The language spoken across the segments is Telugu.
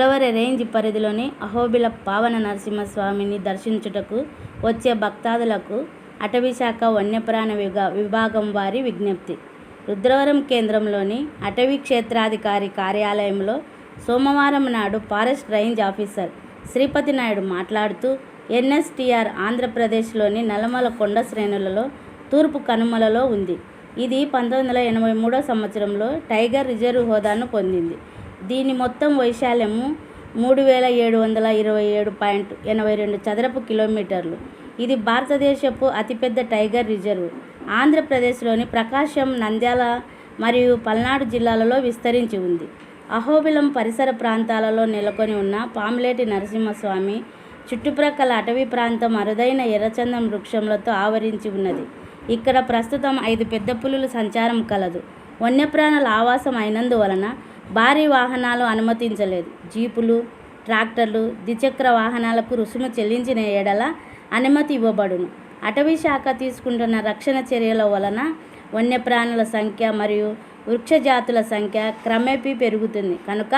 రుద్రవర రేంజ్ పరిధిలోని అహోబిల పావన నరసింహస్వామిని దర్శించుటకు వచ్చే భక్తాదులకు అటవీశాఖ వన్యప్రాణ విభా విభాగం వారి విజ్ఞప్తి. రుద్రవరం కేంద్రంలోని అటవీ క్షేత్రాధికారి కార్యాలయంలో సోమవారం నాడు forest range officer Sripathi Naidu మాట్లాడుతూ ఎన్ఎస్టీఆర్ ఆంధ్రప్రదేశ్లోని నల్లమల కొండ శ్రేణులలో తూర్పు కనుమలలో ఉంది. ఇది పంతొమ్మిది వందల ఎనభై మూడో సంవత్సరంలో టైగర్ రిజర్వ్ హోదాను పొందింది. దీని మొత్తం వైశాల్యము మూడు వేల ఏడు వందల ఇరవై ఏడు పాయింట్ ఎనభై రెండు చదరపు కిలోమీటర్లు. ఇది భారతదేశపు అతిపెద్ద టైగర్ రిజర్వ్. ఆంధ్రప్రదేశ్లోని ప్రకాశం నంద్యాల మరియు పల్నాడు జిల్లాలలో విస్తరించి ఉంది. అహోబిలం పరిసర ప్రాంతాలలో నెలకొని ఉన్న పాములేటి నరసింహస్వామి చుట్టుప్రక్కల అటవీ ప్రాంతం అరుదైన ఎర్రచందం వృక్షములతో ఆవరించి ఉన్నది. ఇక్కడ ప్రస్తుతం ఐదు పెద్ద పులుల సంచారం కలదు. వన్యప్రాణుల ఆవాసం అయినందువలన భారీ వాహనాలు అనుమతించలేదు. జీపులు ట్రాక్టర్లు ద్విచక్ర వాహనాలకు రుసుము చెల్లించిన ఏడల అనుమతి ఇవ్వబడును. అటవీ శాఖ తీసుకుంటున్న రక్షణ చర్యల వలన వన్యప్రాణుల సంఖ్య మరియు వృక్షజాతుల సంఖ్య క్రమేపీ పెరుగుతుంది. కనుక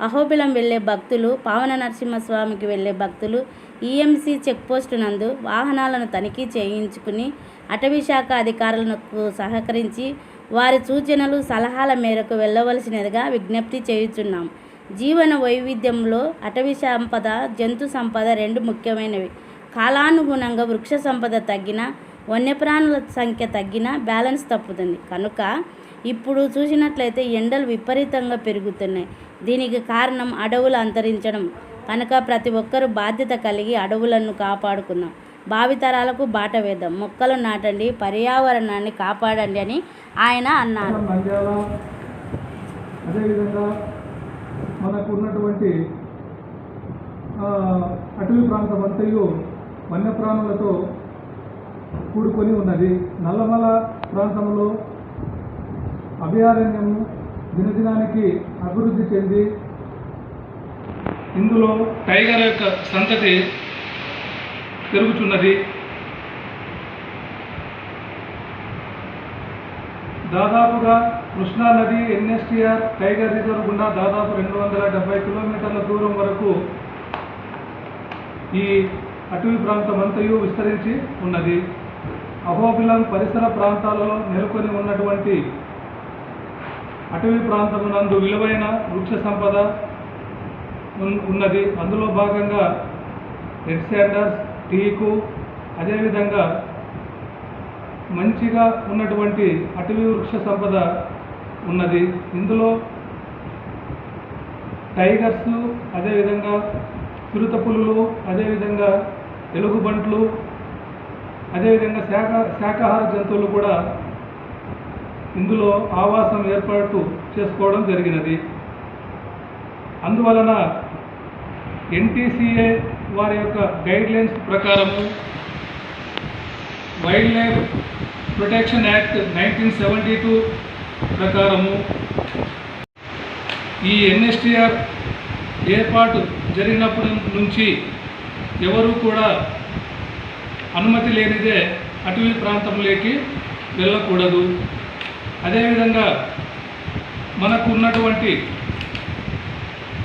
అహోబిలం వెళ్ళే భక్తులు పావన నరసింహస్వామికి వెళ్ళే భక్తులు ఈఎంసీ చెక్పోస్టు నందు వాహనాలను తనిఖీ చేయించుకుని అటవీశాఖ అధికారులకు సహకరించి వారి సూచనలు సలహాల మేరకు వెళ్ళవలసినదిగా విజ్ఞప్తి చేయుచున్నాం. జీవన వైవిధ్యంలో అటవీ సంపద జంతు సంపద రెండు ముఖ్యమైనవి. కాలానుగుణంగా వృక్ష సంపద తగ్గిన వన్యప్రాణుల సంఖ్య తగ్గిన బ్యాలెన్స్ తప్పుతుంది. కనుక ఇప్పుడు చూసినట్లయితే ఎండలు విపరీతంగా పెరుగుతున్నాయి. దీనికి కారణం అడవులు అంతరించడం. కనుక ప్రతి ఒక్కరూ బాధ్యత కలిగి అడవులను కాపాడుకుందాం. భావితరాలకు బాట వేద్దాం. మొక్కలు నాటండి పర్యావరణాన్ని కాపాడండి అని ఆయన అన్నారు. అదేవిధంగా మనకు ఉన్నటువంటి అటవీ ప్రాంతం అంతయు వన్యప్రాణులతో కూడుకొని ఉన్నది. నల్లమల ప్రాంతంలో అభయారణ్యము దినదినానికి అభివృద్ధి చెంది ఇందులో టైగర్ యొక్క సంతతి పెరుగుతున్నది దాదాపుగా కృష్ణా నది ఎన్ఎస్టీఆర్ టైగర్ రిజర్వ్ గుండా దాదాపు రెండు వందల డెబ్బై కిలోమీటర్ల దూరం వరకు ఈ అటవీ ప్రాంతం అంతయు విస్తరించి ఉన్నది. అహోబిలం పరిసర ప్రాంతాలలో నెలకొని ఉన్నటువంటి అటవీ ప్రాంతమునందు విలువైన వృక్ష సంపద ఉన్నది. అందులో భాగంగా రెడ్ శాండర్స్ టీకు అదేవిధంగా మంచిగా ఉన్నటువంటి అటవీ వృక్ష సంపద ఉన్నది. ఇందులో టైగర్స్ అదేవిధంగా చిరుత పులులు అదేవిధంగా ఎలుగుబంట్లు అదేవిధంగా శాఖ శాకాహార జంతువులు కూడా ఇందులో ఆవాసం ఏర్పాటు చేసుకోవడం జరిగినది. అందువలన ఎన్టీసీఏ వారి యొక్క గైడ్లైన్స్ ప్రకారము wildlife protection act nineteen seventy two ప్రకారము ఈ ఎన్ఎస్టిఆర్ ఏర్పాటు జరిగినప్పటి నుంచి ఎవరు కూడా అనుమతి లేనిదే అటవీ ప్రాంతంలోకి వెళ్ళకూడదు. అదేవిధంగా మనకు ఉన్నటువంటి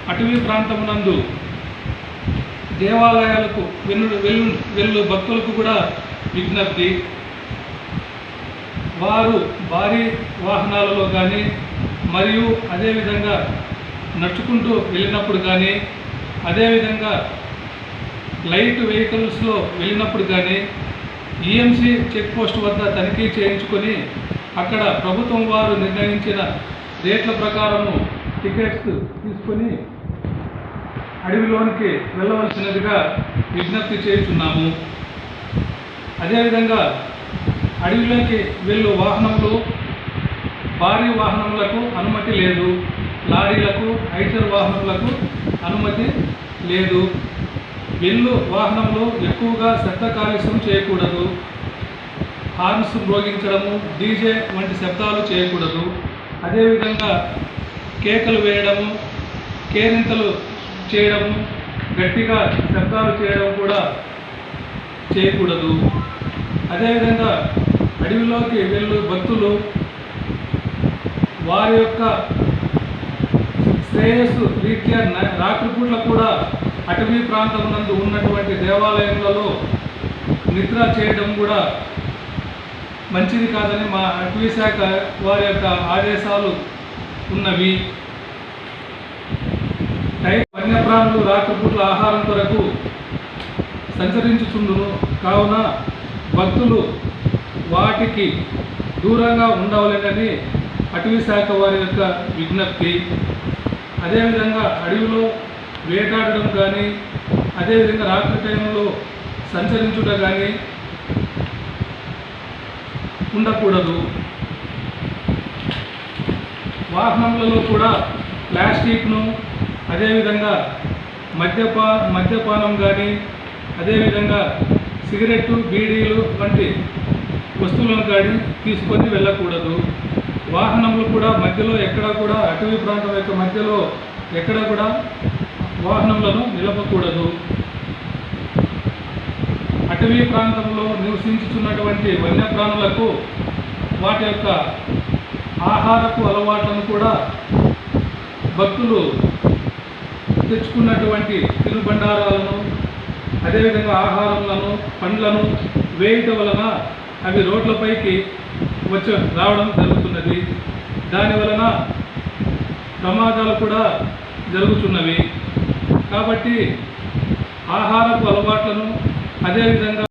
అటవీ ప్రాంతమునందు దేవాలయాలకు వెన్ను వెళ్ళు వెళ్ళు భక్తులకు కూడా విజ్ఞప్తి. వారు భారీ వాహనాలలో కానీ మరియు అదేవిధంగా నడుచుకుంటూ వెళ్ళినప్పుడు కానీ అదేవిధంగా లైట్ వెహికల్స్లో వెళ్ళినప్పుడు కానీ ఈఎంసీ చెక్ పోస్ట్ వద్ద తనిఖీ చేయించుకొని అక్కడ ప్రభుత్వం వారు నిర్ణయించిన రేట్ల ప్రకారము టికెట్స్ తీసుకొని అడవిలోనికి వెళ్ళవలసినదిగా విజ్ఞప్తి చేస్తున్నాము అదేవిధంగా అడవిలోకి వెళ్ళు వాహనములు భారీ వాహనములకు అనుమతి లేదు. లారీలకు ఐచర్ వాహనములకు అనుమతి లేదు. వెళ్ళు వాహనములు ఎక్కువగా శబ్ద కాలుష్యం చేయకూడదు. హార్న్స్ మ్రోగించడము డీజే వంటి శబ్దాలు చేయకూడదు. అదేవిధంగా కేకలు వేయడము కేరింతలు చేయడము గట్టిగా శబ్దాలు చేయడం కూడా చేయకూడదు. అదేవిధంగా అడవిలోకి వెళ్ళు భక్తులు వారి యొక్క శ్రేయస్సు రీత్యా రాత్రిపూట్ల కూడా అటవీ ప్రాంతం నందు ఉన్నటువంటి దేవాలయంలో నిద్ర చేయడం కూడా మంచిది కాదని మా అటవీ శాఖ వారి యొక్క ఆదేశాలు ఉన్నవి. వన్యప్రాణులు రాత్రిపూట్ల ఆహారం కొరకు సంచరించుచుండును. కావున భక్తులు వాటికి దూరంగా ఉండవలేనని అటవీ శాఖ వారి యొక్క విజ్ఞప్తి. అదేవిధంగా అడవిలో వేటాడడం కానీ అదేవిధంగా రాత్రి టైంలో సంచరించుట కానీ ఉండకూడదు. వాహనములలో కూడా ప్లాస్టిక్ను అదేవిధంగా మద్యపా మద్యపానం కానీ అదేవిధంగా సిగరెట్లు బీడీలు వంటి వస్తువులను కానీ తీసుకొని వెళ్ళకూడదు. వాహనములు కూడా మధ్యలో ఎక్కడ కూడా అటవీ ప్రాంతం యొక్క మధ్యలో ఎక్కడ కూడా వాహనములను నిలపకూడదు. అటవీ ప్రాంతంలో నివసించుతున్నటువంటి వన్యప్రాణులకు వాటి యొక్క ఆహారపు అలవాట్లను కూడా భక్తులు తెచ్చుకున్నటువంటి తినుబండారాలను అదేవిధంగా ఆహారములను పండ్లను వేయటం వలన అవి రోడ్లపైకి వచ్చి రావడం జరుగుతున్నది. దాని వలన ప్రమాదాలు కూడా జరుగుతున్నవి. కాబట్టి ఆహారపు అలవాట్లను అదేవిధంగా